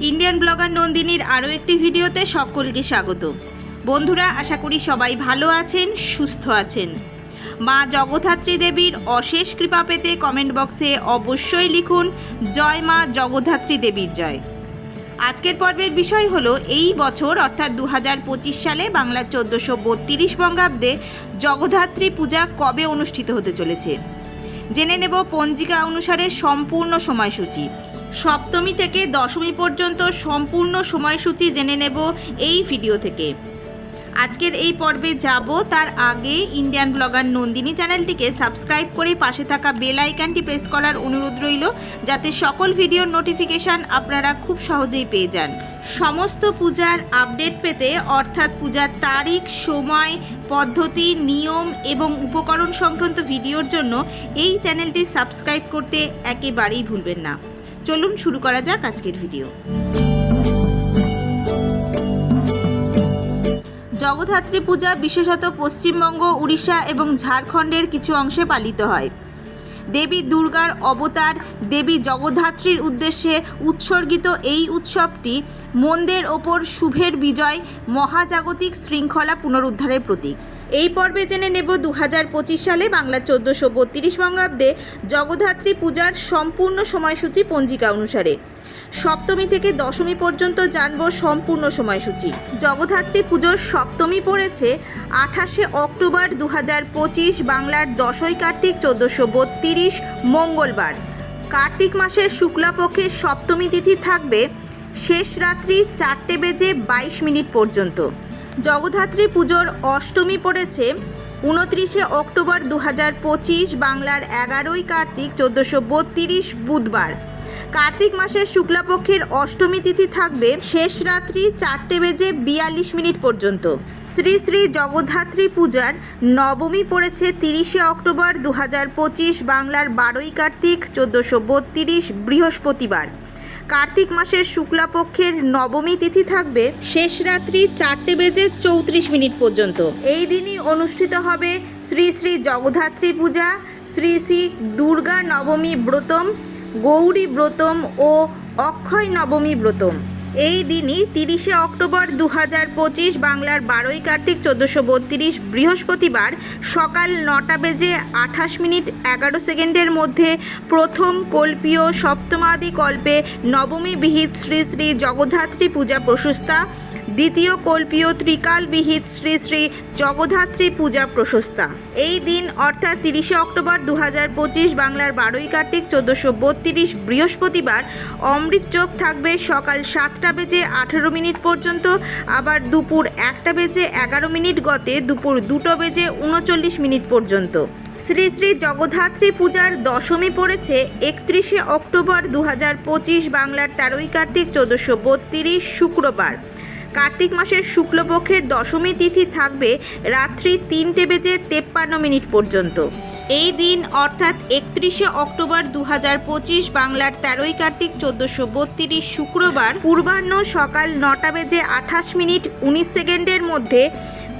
Indian blogger নন্দিনীর আরও একটি ভিডিওতে সকলকে স্বাগত। বন্ধুরা, আশা করি সবাই ভালো আছেন, সুস্থ আছেন। মা জগদ্ধাত্রী দেবীর অশেষ কৃপা পেতে কমেন্ট বক্সে অবশ্যই লিখুন, জয় মা জগদ্ধাত্রী দেবীর জয়। আজকের পর্বের বিষয় হলো, এই বছর, অর্থাৎ দু হাজার পঁচিশ সালে বাংলার চোদ্দোশো বত্রিশ বঙ্গাব্দে জগদ্ধাত্রী পূজা কবে অনুষ্ঠিত হতে চলেছে? জেনে নেব পঞ্জিকা অনুসারে সম্পূর্ণ সময়সূচি। সপ্তমী থেকে দশমী পর্যন্ত সম্পূর্ণ সময়সূচি জেনে নেব এই ভিডিও থেকে। আজকের এই পর্বে যাব, তার আগে ইন্ডিয়ান ব্লগার নন্দিনী চ্যানেলটিকে সাবস্ক্রাইব করে পাশে থাকা বেল আইকনটি প্রেস করার অনুরোধ রইল, যাতে সকল ভিডিওর নোটিফিকেশান আপনারা খুব সহজেই পেয়ে যান। সমস্ত পূজার আপডেট পেতে, অর্থাৎ পূজার তারিখ, সময়, পদ্ধতি, নিয়ম এবং উপকরণ সংক্রান্ত ভিডিওর জন্য এই চ্যানেলটি সাবস্ক্রাইব করতে একেবারেই ভুলবেন না। চলুন শুরু করা যাক আজকের ভিডিও। জগদ্ধাত্রী পূজা বিশেষত পশ্চিমবঙ্গ, উড়িষ্যা এবং ঝাড়খণ্ডের কিছু অংশে পালিত হয়। দেবী দুর্গার অবতার দেবী জগদ্ধাত্রীর উদ্দেশ্যে উৎসর্গিত এই উৎসবটি মন্দের ওপর শুভের বিজয়, মহাজাগতিক শৃঙ্খলা পুনরুদ্ধারের প্রতীক। এই পর্বে জেনে নেব দু হাজার পঁচিশ সালে বাংলা চোদ্দোশো বত্রিশ বঙ্গাব্দে জগদ্ধাত্রী পূজার সম্পূর্ণ সময়সূচি পঞ্জিকা অনুসারে। সপ্তমী থেকে দশমী পর্যন্ত জানব সম্পূর্ণ সময়সূচি। জগদ্ধাত্রী পুজোর সপ্তমী পড়েছে আঠাশে অক্টোবর দু পঁচিশ বাংলার দশই কার্তিক চোদ্দোশো বত্রিশ মঙ্গলবার। কার্তিক মাসের শুক্লাপক্ষের সপ্তমী তিথি থাকবে শেষ রাত্রি চারটে বেজে বাইশ মিনিট পর্যন্ত। জগদ্ধাত্রী পুজোর অষ্টমী পড়েছে উনত্রিশে অক্টোবর দু পঁচিশ বাংলার এগারোই কার্তিক চোদ্দোশো বত্রিশ বুধবার। কার্তিক মাসের শুক্লাপক্ষের অষ্টমী তিথি থাকবে শেষ রাত্রি চারটে বেজে বিয়াল্লিশ মিনিট পর্যন্ত। শ্রী শ্রী জগদ্ধাত্রী পূজার নবমী পড়েছে তিরিশে অক্টোবর দু বাংলার বারোই কার্তিক চোদ্দোশো বত্রিশ বৃহস্পতিবার। কার্তিক মাসের শুক্লাপক্ষের নবমী তিথি থাকবে শেষ রাত্রি চারটে বেজে চৌত্রিশ মিনিট পর্যন্ত। এই দিনই অনুষ্ঠিত হবে শ্রী শ্রী জগদ্ধাত্রী পূজা, শ্রী শ্রী দুর্গা নবমী ব্রতম, গৌরী ব্রতম ও অক্ষয় নবমী ব্রতম। এই দিনই তিরিশে অক্টোবর দু হাজার পঁচিশ বাংলার বারোই কার্তিক চোদ্দোশো বত্রিশ বৃহস্পতিবার সকাল নটা বেজে আঠাশ মিনিট এগারো সেকেন্ডের মধ্যে প্রথম কল্পীয় সপ্তমাদি কল্পে নবমী বিহিত শ্রী শ্রী জগদ্ধাত্রী পূজা প্রশস্তা দ্বিতীয় কল্পীয় ত্রিকালবিহিত শ্রী শ্রী জগদ্ধাত্রী পূজা প্রশস্তা। এই দিন, অর্থাৎ তিরিশে অক্টোবর দু বাংলার বারোই কার্তিক চোদ্দোশো বত্রিশ বৃহস্পতিবার, অমৃত চোখ থাকবে সকাল সাতটা বেজে আঠেরো মিনিট পর্যন্ত, আবার দুপুর একটা বেজে এগারো মিনিট গতে দুপুর দুটো বেজে উনচল্লিশ মিনিট পর্যন্ত। শ্রী শ্রী জগদ্ধাত্রী পূজার দশমী পড়েছে একত্রিশে অক্টোবর দু বাংলার তেরোই কার্তিক চোদ্দোশো বত্রিশ শুক্রবার। কার্তিক মাসের শুক্লপক্ষের দশমী তিথি থাকবে রাত্রি তিনটে বেজে তেপ্পান্ন মিনিট পর্যন্ত। এই দিন, অর্থাৎ একত্রিশে অক্টোবর দু পঁচিশ বাংলার তেরোই কার্তিক চোদ্দশো বত্রিশ শুক্রবার পূর্বাহ্ন সকাল নটা বেজে আঠাশ মিনিট উনিশ সেকেন্ডের মধ্যে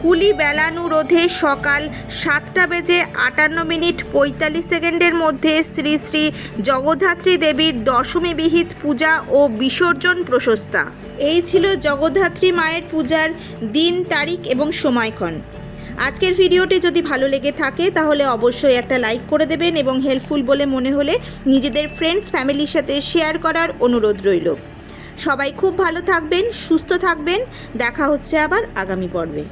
কুলি বেলানুরোধে সকাল সাতটা বেজে আটান্ন মিনিট পঁয়তাল্লিশ সেকেন্ডের মধ্যে শ্রী শ্রী জগদ্ধাত্রী দেবীর দশমী বিহিত পূজা ও বিসর্জন প্রশস্তা। এই ছিল জগদ্ধাত্রী মায়ের পূজার দিন, তারিখ এবং সময়ক্ষণ। আজকের ভিডিওটি যদি ভালো লেগে থাকে, তাহলে অবশ্যই একটা লাইক করে দেবেন এবং হেল্পফুল বলে মনে হলে নিজেদের ফ্রেন্ডস, ফ্যামিলির সাথে শেয়ার করার অনুরোধ রইল। সবাই খুব ভালো থাকবেন, সুস্থ থাকবেন। দেখা হচ্ছে আবার আগামী পর্বে।